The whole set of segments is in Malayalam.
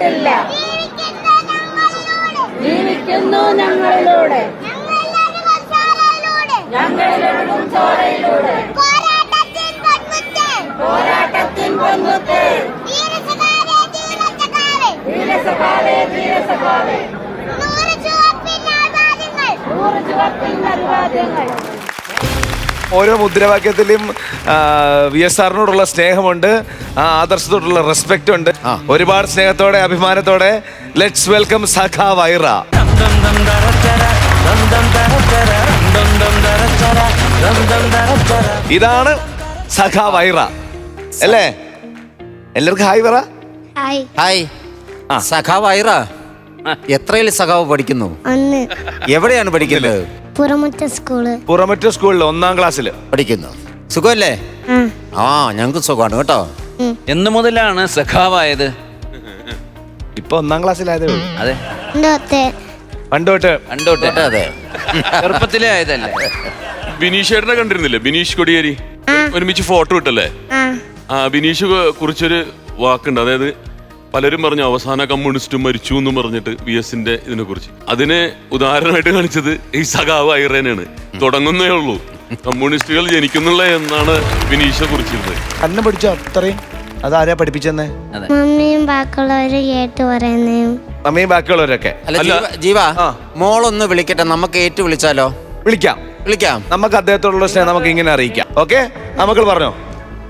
മരിച്ചിട്ടില്ല ജീവിക്കുന്നു ഞങ്ങളിലൂടെ ഞങ്ങളിലൊഴുകും ചോരയിലൂടെ. പോരാട്ടത്തിൻ പൊന്നുത്തേ ധീരസഭാവേ ധീരസഭാവേ. നൂറ് ചുവപ്പിൻ അഭിവാദ്യങ്ങൾ ഓരോ മുദ്രാവാക്യത്തിലും വി എസ് ആറിനോടുള്ള സ്നേഹമുണ്ട് ആ ആദർശത്തോടുള്ള റെസ്പെക്റ്റ് ഉണ്ട് ഒരുപാട് സ്നേഹത്തോടെ അഭിമാനത്തോടെ ലെറ്റ്സ് വെൽക്കം സഖാ വൈറ. ഇതാണ് സഖാ വൈറ. അല്ലേ? എല്ലാവർക്കും ഹായ് പറ ഹായ്. സഖാ വൈറ. എത്രയിൽ സഖാവ് പഠിക്കുന്നു? എവിടെയാണ് പഠിക്കുന്നത്? പുറമുറ്റ സ്കൂൾ പുറമറ്റ സ്കൂളിൽ ഒന്നാം ക്ലാസ്സിൽ പഠിക്കുന്നു. സുഖമല്ലേ? ആ ഞങ്ങൾക്ക് സുഖമാണ് കേട്ടോ. എന്ന് മുതലാണ് സഖാവായത്? ഇപ്പൊ ഒന്നാം ക്ലാസ്സിലായതേ ഉള്ളൂ. അതെ. എന്തോത്തെ പണ്ട് കണ്ടോട്ടെ അതെ. ചെറുപ്പത്തിലേ ആയതല്ലേ? ബിനീഷ് ചേട്ടനെ കണ്ടിരുന്നില്ലേ? ബിനീഷ് കൊടിയേരി? ഒരുമിച്ച് ഫോട്ടോ ഇട്ടല്ലേ? ആ. ബിനീഷ് കുറിച്ചൊരു വാക്കുണ്ട്. അതായത് പലരും പറഞ്ഞു അവസാന കമ്മ്യൂണിസ്റ്റ് മരിച്ചു എന്ന് പറഞ്ഞിട്ട് വി എസിന്റെ ഇതിനെ കുറിച്ച് അതിനെ ഉദാഹരണമായിട്ട് കാണിച്ചത് ഈ സഖാവ് ഐറേനാണ്. തുടങ്ങുന്നേ ഉള്ളൂ. കമ്മ്യൂണിസ്റ്റുകൾ ജനിക്കുന്നുള്ള എന്നാണ് വിനീഷ കുറിച്ചിരുന്നത്. അന്നെ പഠിച്ചോ അത്രയും? അതാരാ പഠിപ്പിച്ചെന്നേ? മമ്മിയും ബാക്കിയുള്ളവര് കേട്ട് പറയുന്നേയും മമ്മിയും ബാക്കിയുള്ളവരൊക്കെ. അല്ല. ജീവ. മോളൊന്ന് വിളിക്കട്ടെ നമുക്ക് ഏറ്റു വിളിച്ചാലോ? വിളിക്കാം. വിളിക്കാം. നമുക്ക് അദ്ദേഹത്തോടുള്ള സ്നേഹം നമുക്ക് ഇങ്ങനെ അറിയിക്കാം. ഓക്കെ? നമുക്ക് പറഞ്ഞോ?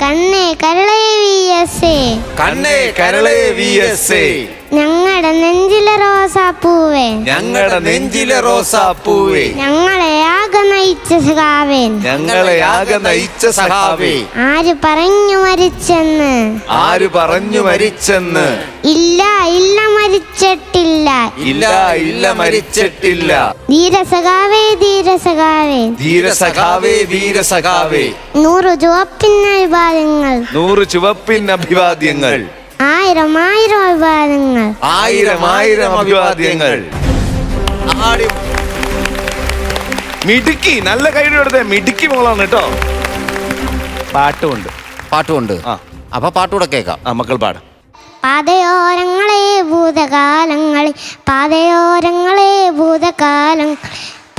കണ്ണേ കരളേ വി എസ് എ കണ്ണേ കരളേ വി എസ് എ ഞങ്ങളുടെ നെഞ്ചിലെ റോസാപ്പൂവേ ഞങ്ങളുടെ നെഞ്ചിലെ റോസാപ്പൂവേ ഞങ്ങളെ ആകെ നയിച്ച സഖാവേൻ ഞങ്ങളെ ആകെ നയിച്ച സഹാവേ ആര് പറഞ്ഞു മരിച്ചെന്ന്? ആര് പറഞ്ഞു മരിച്ചെന്ന്? ഇല്ല ഇല്ല മരിച്ചിട്ടില്ല. ഇല്ല ഇല്ല മരിച്ചിട്ടില്ല. ധീരസഖാവേ ധീരസഖാവേ ധീരസഖാവേ വീരസഖാവേ നൂറ് ചുവപ്പിൻ അഭിവാദ്യങ്ങൾ. നൂറ് ചുവപ്പിൻ അഭിവാദ്യങ്ങൾ. ആയിരം ആയിരം വിഭാഗങ്ങൾ ആയിരം ആയിരം അഭിവാദ്യങ്ങൾ. ആടി. മിടുക്കി നല്ല കൈയുടെ എടുത്തേ മിടുക്കി മോളാണ് കേട്ടോ. പാട്ടുമുണ്ട്. പാട്ടുമുണ്ട്. ആ. അപ്പൊ പാട്ടുകൂടെ കേൾക്കാം. ആ മക്കൾ പാടാം. പാതയോരങ്ങളെ ഭൂതകാലങ്ങളെ പാതയോരങ്ങളെ ഭൂതകാലം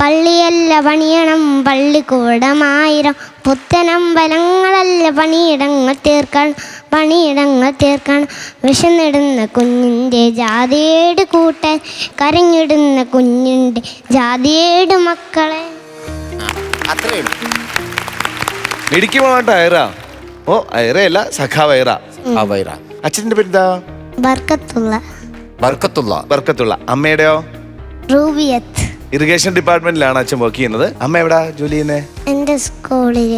പള്ളിയല്ല പണിയണം പള്ളിക്കൂടമായിരം. പുത്തനമ്പലങ്ങളല്ല പണിയിടങ്ങൾ തീർക്കണം. പണിയിടങ്ങൾ തീർക്കണം. വിശന്നിടുന്ന കുഞ്ഞിന്റെ ജാതിയേട് കൂട്ടൻ കരഞ്ഞിടുന്ന കുഞ്ഞിന്റെ ജാതിയേട് മക്കളെ. അത്രേ ഉള്ളൂ. മിടുക്കി മോളാട്ടോ ഐറ ഓ ഐറയല്ല സഖാ വൈറ ആ വൈറ അച്ഛന്റെ പേരെന്താ? ബർക്കത്തുള്ള ബർക്കത്തുള്ള ബർക്കത്തുള്ള അമ്മയുടെയോ? റൂബിയത്ത്. ഇറിഗേഷൻ ഡിപ്പാർട്ട്മെന്റിലാണ് അച്ഛൻ വർക്ക് ചെയ്യുന്നത്. അമ്മ എവിടാ ജോലി ചെയ്യുന്നത് എന്റെ സ്കൂളിൽ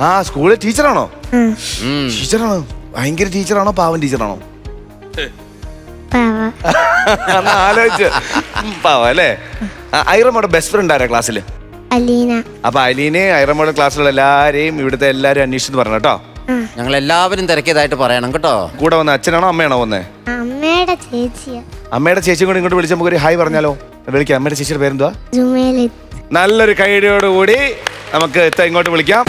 ആ സ്കൂളിൽ ടീച്ചറാണോ? ടീച്ചറാണോ? ഭയങ്കര ടീച്ചറാണോ പാവൻ ടീച്ചറാണോ ആലോചിച്ച് പാവം അല്ലേ ഐറമ്മയുടെ ബെസ്റ്റ് ഫ്രണ്ട് ആരാ ക്ലാസ്സിൽ അലീന അപ്പൊ അലീനെ ഐറമ്മയുടെ ക്ലാസ്സിലുള്ള എല്ലാരെയും ഇവിടുത്തെ എല്ലാരും അന്വേഷിച്ചു പറഞ്ഞു കേട്ടോ ഞങ്ങൾ എല്ലാവരും തിരക്കിയതായിട്ട് പറയണം കേട്ടോ കൂടെ വന്ന അച്ഛനാണോ അമ്മയാണോ വന്നേ അമ്മയുടെ ചേച്ചിയാ അമ്മയുടെ ചേച്ചിയും കൂടി ഇങ്ങോട്ട് വിളിച്ച് നമുക്ക് ഒരു ഹായ് പറഞ്ഞാലോ വിളിക്കാം അമ്മയുടെ ചേച്ചിയുടെ പേരെന്തുവാ നല്ലൊരു കൈഡിയോടുകൂടി നമുക്ക് ഇങ്ങോട്ട് വിളിക്കാം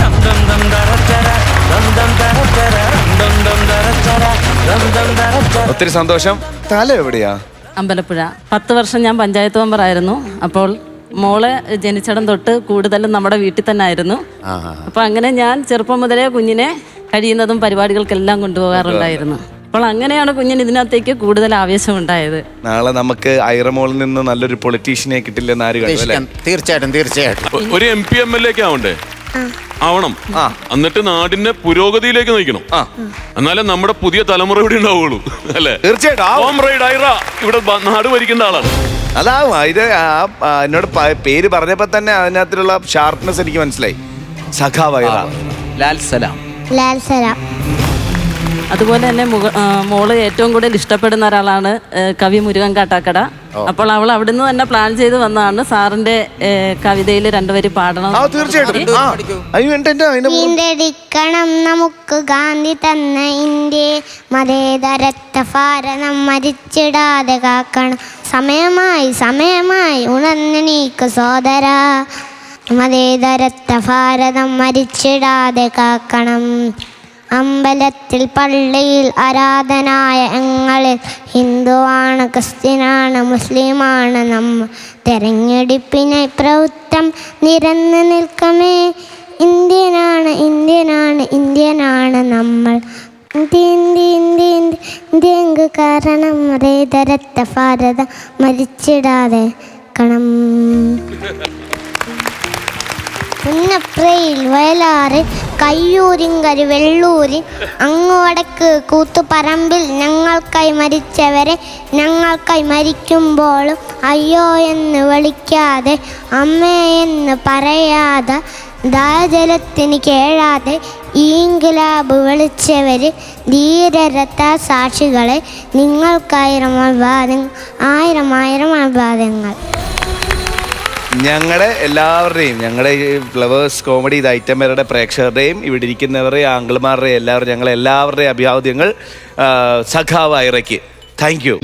ഒത്തിരി സന്തോഷം. തല എവിടെയാ? അമ്പലപ്പുഴ. പത്ത് വർഷം ഞാൻ പഞ്ചായത്ത് മെമ്പറായിരുന്നു അപ്പോൾ മോളെ ജനിച്ചടം തൊട്ട് കൂടുതലും നമ്മുടെ വീട്ടിൽ തന്നെ ആയിരുന്നു. അപ്പോൾ അങ്ങനെ ഞാൻ ചെറുപ്പം മുതലേ കുഞ്ഞിനെ കഴിയുന്നതും പരിപാടികൾക്കെല്ലാം കൊണ്ടുപോകാറുണ്ടായിരുന്നു. അപ്പോൾ അങ്ങനെയാണ് കുഞ്ഞിന് ഇതിനകത്തേക്ക് കൂടുതൽ ആവേശം ഉണ്ടായത്. നാളെ നമുക്ക് ഐറമോളിൽ നിന്ന് നല്ലൊരു പൊളിറ്റീഷ്യനെ കിട്ടില്ലെന്ന് ആര് തീർച്ചയായിട്ടും തീർച്ചയായിട്ടും. ഒരു M P M L A ആവണ്ടേ? ആവണം. ആ. എന്നിട്ട് നാടിന്റെ പുരോഗതിയിലേക്ക് നയിക്കണം. ആ. എന്നാലേ നമ്മുടെ പുതിയ തലമുറ ഇവിടെ ഉണ്ടാവുള്ളൂ അല്ലെ? തീർച്ചയായിട്ടും ഇവിടെ നാട് ഭരിക്കേണ്ട ആളാണ്. അതാവും ഇത് എന്നോട് പേര് പറഞ്ഞപ്പോ തന്നെ അതിനകത്തുള്ള ഷാർപ്നെസ് എനിക്ക് മനസ്സിലായി. സഖാ വൈറ ലാൽ സലാം. ലാൽ സലാം. അതുപോലെ തന്നെ മോൾ ഏറ്റവും കൂടുതൽ ഇഷ്ടപ്പെടുന്ന ഒരാളാണ് കവി മുരുകൻ കാട്ടാക്കട. അപ്പോൾ അവൾ അവിടുന്ന് തന്നെ പ്ലാൻ ചെയ്ത് വന്നതാണ്. സാറിന്റെ കവിതയിൽ രണ്ടുപേര് പാടണം. വീണ്ടെടുക്കണം നമുക്ക് ഗാന്ധി തന്ന മരിച്ചിടാതെ കാക്കണം. സമയമായി സമയമായി ഉണർന്നീക്ക് സോദര. മതേതരത്ത ഭാരതം മരിച്ചിടാതെ കാക്കണം. അമ്പലത്തിൽ പള്ളിയിൽ ആരാധനായ ഞങ്ങളിൽ ഹിന്ദുവാണ് ക്രിസ്ത്യനാണ് മുസ്ലിമാണ്. നമ്മ തെരഞ്ഞെടുപ്പിനെ പ്രവൃത്തം നിരന്ന് നിൽക്കമേ ഇന്ത്യനാണ് ഇന്ത്യനാണ് ഇന്ത്യനാണ് നമ്മൾ. India India India India. ഇന്ത്യങ്ക് കാരണം മതേതരത്വ ഭാരത മരിച്ചിടാതെ കണം പുന്നപ്രയിൽ വയലാറ് കയ്യൂരിങ്കര് വെള്ളൂരി അങ്ങോടക്ക് കൂത്തുപറമ്പിൽ ഞങ്ങൾക്കായി മരിച്ചവരെ ഞങ്ങൾക്കായി മരിക്കുമ്പോഴും അയ്യോ എന്ന് വിളിക്കാതെ അമ്മയെന്ന് പറയാതെ ദാജലത്തിന് കേഴാതെ ഈങ്കിലാബ് വിളിച്ചവര് ധീരരഥ സാക്ഷികളെ നിങ്ങൾക്കായിരം അഭിവാദങ്ങൾ ആയിരം ആയിരം അഭിവാദങ്ങൾ ഞങ്ങളുടെ എല്ലാവരുടെയും ഞങ്ങളുടെ ഈ ഫ്ലവേഴ്സ് കോമഡി ഇത് ഐറ്റംവരുടെ പ്രേക്ഷകരുടെയും ഇവിടെ ഇരിക്കുന്നവരുടെയും ആംഗിൾമാരുടെയും എല്ലാവരും ഞങ്ങളെ എല്ലാവരുടെയും അഭിവാദ്യങ്ങൾ സഖാവ് ഐറയ്ക്ക് താങ്ക് യു